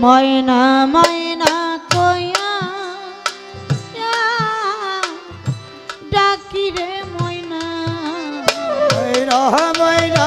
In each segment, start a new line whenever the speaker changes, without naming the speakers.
ময়না ময়না কয়া ডাকি রে ময়না।
ময়না ময়না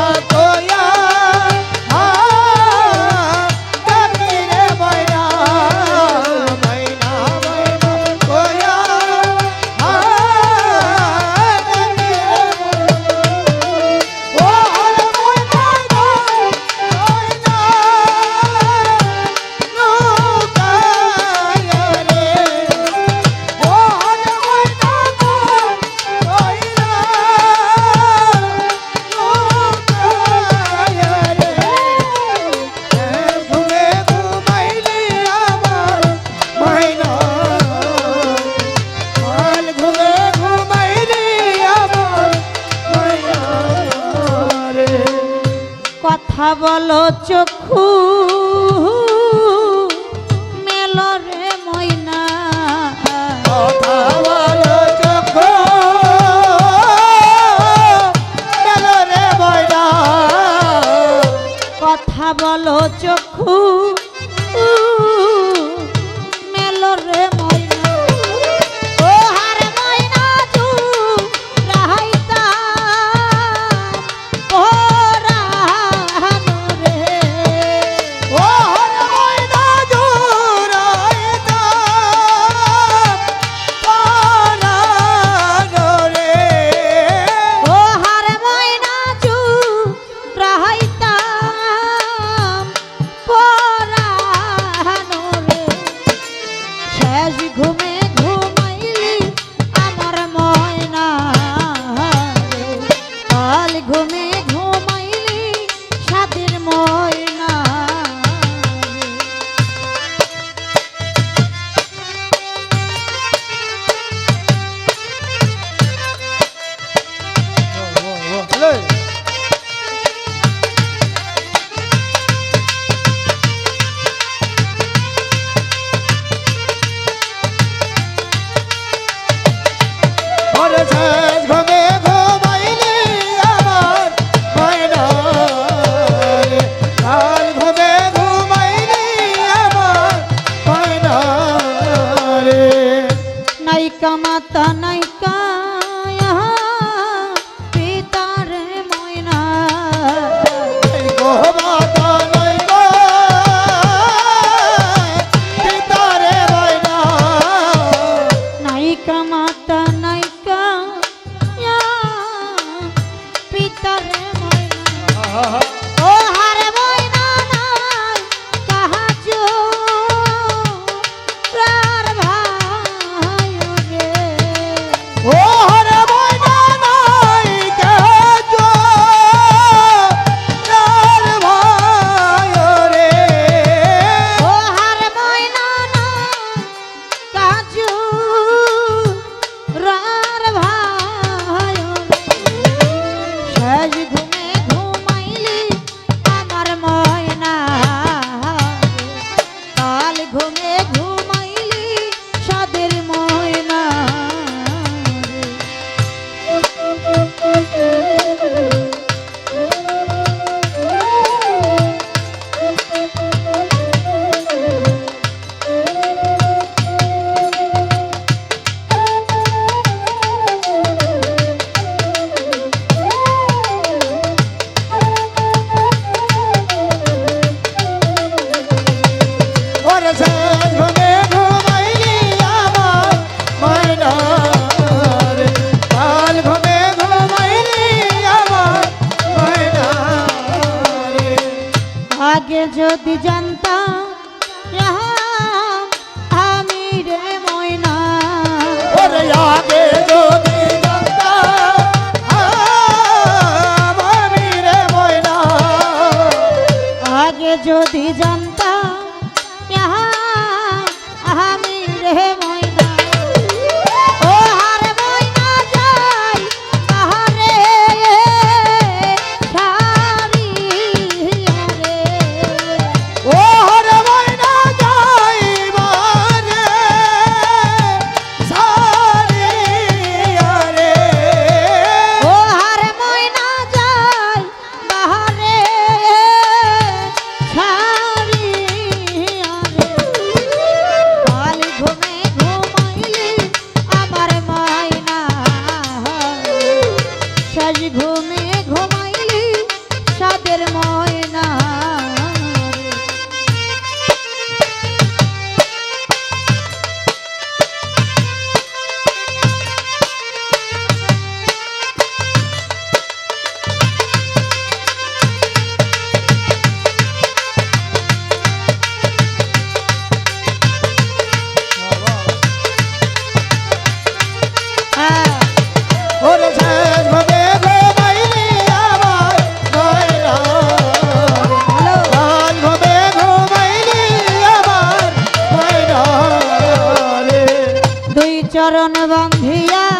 বলো চক্ষু
কামাতা
নাইকা কান্তা আমি রে ময়না।
আগে de
boa. চরণ বন্ধিয়া